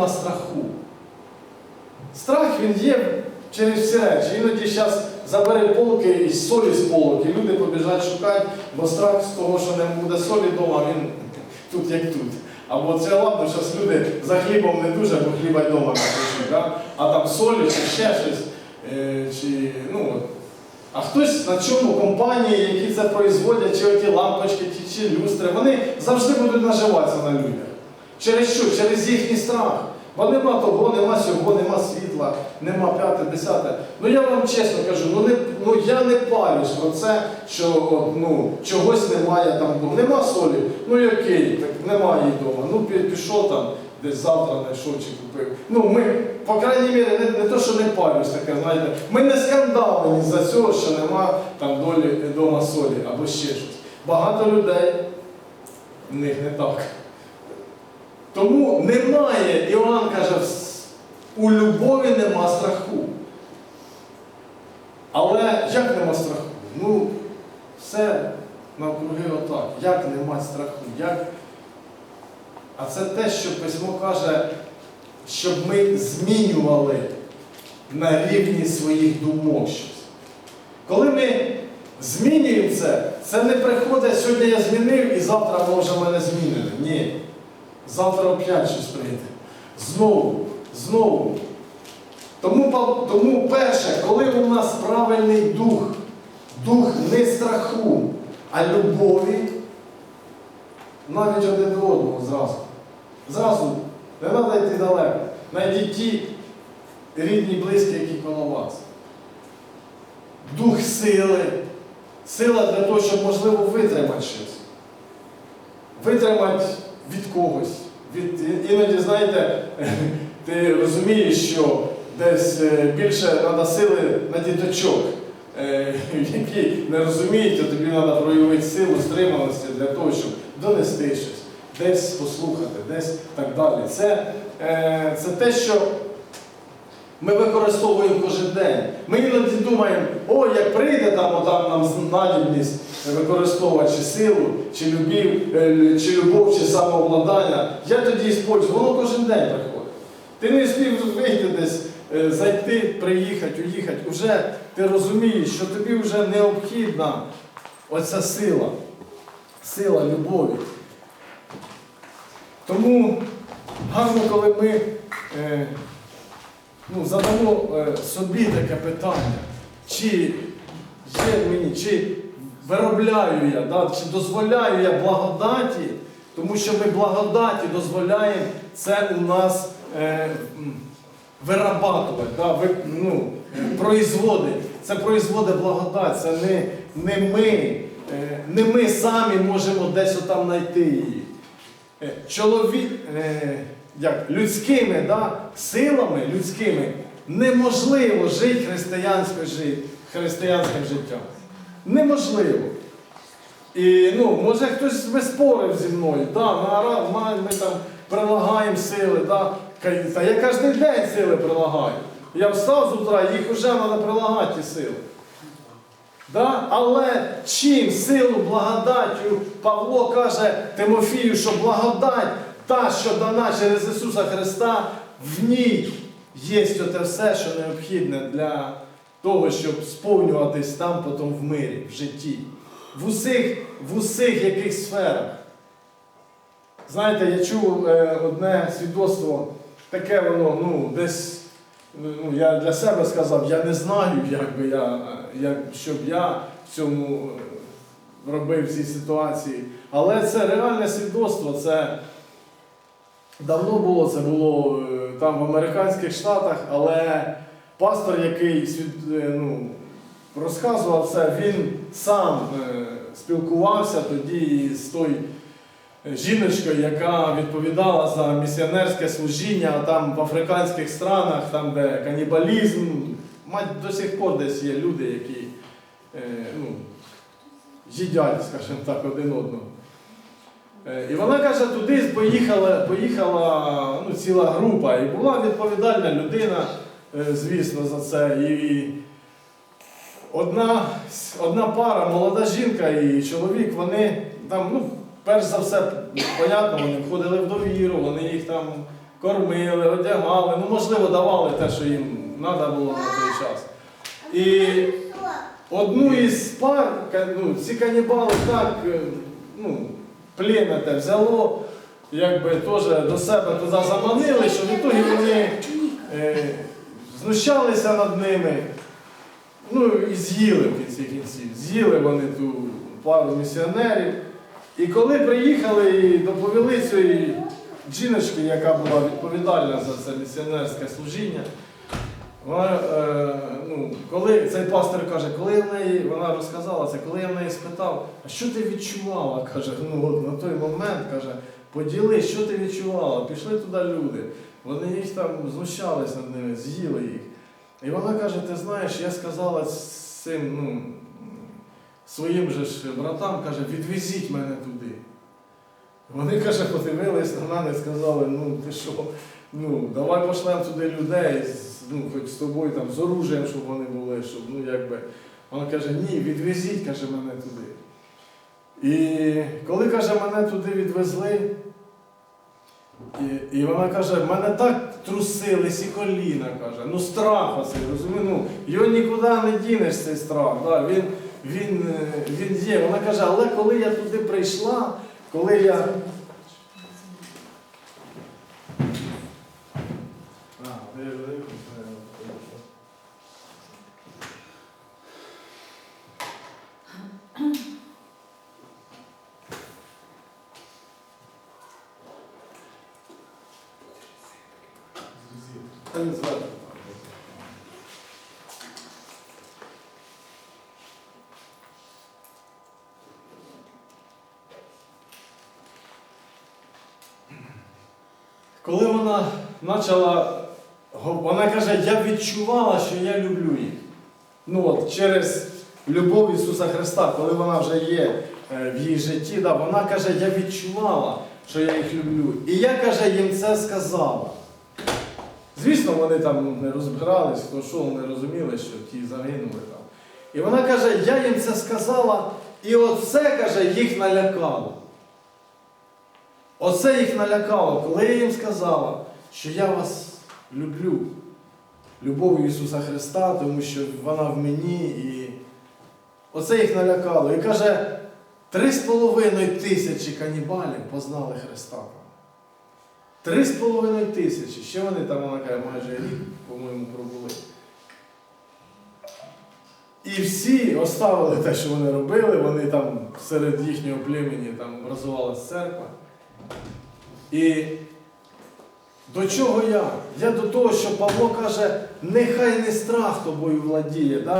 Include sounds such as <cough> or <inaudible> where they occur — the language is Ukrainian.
нема страху. Страх він є через всі речі. Іноді зараз забере полки і солі з полок, і люди побіжать шукати, бо страх з того, що не буде солі вдома, він <laughs> тут як тут. Або це ладно, зараз люди за хлібом не дуже, бо хліба й вдома не да? а там солі чи ще щось. Е, чи, ну, а хтось на чому компанії, які це производять, чи оті лампочки, чи, чи люстри, вони завжди будуть наживатися на людях. Через що? Через їхній страх. Бо нема того, нема сього, нема світла, нема п'яте, десяте. Ну я вам чесно кажу, ну, не, ну я не палюсь про це, що ну, чогось немає там, ну, нема солі, ну окей, так немає її вдома. Ну пішов там, десь завтра знайшов чи купив. Ну ми, по крайній мірі, не, не то, що не палюсь, таке, знаєте, ми не скандалені за цього, що нема там долі вдома солі або ще щось. Багато людей в них не так. Тому немає, Іоанн каже, у любові нема страху. Але як нема страху? Ну, все навкруги отак. Як нема страху? Як... А це те, що письмо каже, щоб ми змінювали на рівні своїх думок щось. Коли ми змінюємо це, це не приходить, сьогодні я змінив і завтра вже мене змінили. Ні. Завтра опять щось прийде. Знову, знову. Тому, тому перше, коли у нас правильний дух, дух не страху, а любові, навіть один до одного зразу. Зразу, не треба йти далеко. Найдіть ті рідні, близькі, які коло вас. Дух сили. Сила для того, щоб можливо витримати щось. Витримати від когось. Від, іноді, знаєте, <laughs> ти розумієш, що десь е, більше треба сили на діточок, е, <laughs> які не розуміють, а тобі треба проявити силу, стриманості для того, щоб донести щось, десь послухати, десь так далі. Це, е, це те, що ми використовуємо кожен день. Ми іноді думаємо, о, як прийде там, отам нам надібність використовувати чи силу, чи любів, е, чи любов, чи самообладання. Я тоді іспользую, воно кожен день приходить. Ти не спів вийти десь, е, зайти, приїхати, уїхати. Уже ти розумієш, що тобі вже необхідна оця сила, сила любові. Тому гарно, коли ми. Е, ну, задамо е, собі таке питання, чи є мені, чи виробляю я, да, чи дозволяю я благодаті, тому що ми благодаті дозволяємо це у нас е, вирабатувати, да, ви, ну, производить. Це производить благодать, це не, не ми. е, Не ми самі можемо десь отам знайти її. Е, Чоловік, е, як, людськими да, силами людськими неможливо жити християнським життям. Неможливо. І ну, може хтось би спорив зі мною, да, ми, ми, там прилагаємо сили, да, та я кожен день сили прилагаю. Я встав з утра, їх вже треба прилагати ті сили. Да? Але чим силу благодаттю Павло каже Тимофію, що благодать та, що дана через Ісуса Христа, в ній є те все, що необхідне для того, щоб сповнюватись там потім в мирі, в житті. В усіх, в усіх яких сферах. Знаєте, я чув е, одне свідоцтво, таке воно, ну, десь, ну, я для себе сказав, я не знаю, як би я, як, щоб я в цьому е, робив в цій ситуації. Але це реальне свідоцтво, це давно було, це було е, там в американських штатах, але пастор, який е, ну, розказував це, він сам е, спілкувався тоді з тою жіночкою, яка відповідала за місіонерське служіння там в африканських странах, там, де канібалізм. Мать до сих пор десь є люди, які е, ну, їдять, скажімо так, один одного. Е, І вона каже, туди поїхала, поїхала ну, ціла група, і була відповідальна людина, е, звісно, за це. І одна, одна пара, молода жінка і чоловік, вони там, ну, перш за все, понятно, вони входили в довіру, вони їх там кормили, одягали, ну можливо, давали те, що їм треба було на той час. І одну із пар, ну, ці канібали так е, ну, плем'я взяло, якби теж до себе туди заманили, що в ітогі вони е, знущалися над ними. Ну і з'їли в кінці кінців. З'їли вони ту пару місіонерів. І коли приїхали і доповіли цієї жіночки, яка була відповідальна за це місіонерське служіння, вона, е, ну, коли цей пастор каже, коли я в неї, вона розказала це, коли я в неї спитав, а що ти відчувала? каже, ну от на той момент каже, поділи, що ти відчувала? Пішли туди люди. Вони їх там знущались над ними, з'їли їх. І вона каже: ти знаєш, я сказала цим ну, своїм же ж братам, каже, відвезіть мене туди. Вони, каже, подивились на мене і сказали, ну ти що, ну, давай пошлемо туди людей, ну, хоч з тобою там, з оружієм, щоб вони були, щоб, ну, якби. Вона каже, ні, відвезіть, каже, мене туди. І коли, каже, мене туди відвезли, і, і вона каже, мене так трусились і коліна, каже, ну страх оцей, розумієш, ну, його нікуди не дінеш, цей страх. Да, він, він, е, він є. Вона каже, але коли я туди прийшла, коли я. А, <clears throat> не звати. Коли вона почала, вона каже, я відчувала, що я люблю їх. Ну от через любов Ісуса Христа, коли вона вже є е, в її житті, да, вона каже, я відчувала, що я їх люблю. І я каже, їм це сказала. Звісно, вони там не розбирались, хто що, вони розуміли, що ті загинули там. І вона каже, я їм це сказала, і оце, каже, їх налякало. Оце їх налякало, коли я їм сказала, що я вас люблю. Любов'ю Ісуса Христа, тому що вона в мені. І оце їх налякало. І каже, три з половиною тисячі канібалів познали Христа. Три з половиною тисячі. Ще вони там, вона каже, майже рік, по-моєму, пробули. І всі оставили те, що вони робили, вони там серед їхнього племені там образувалась церква. І до чого я? Я до того, що Павло каже, нехай не страх тобою владіє. Да?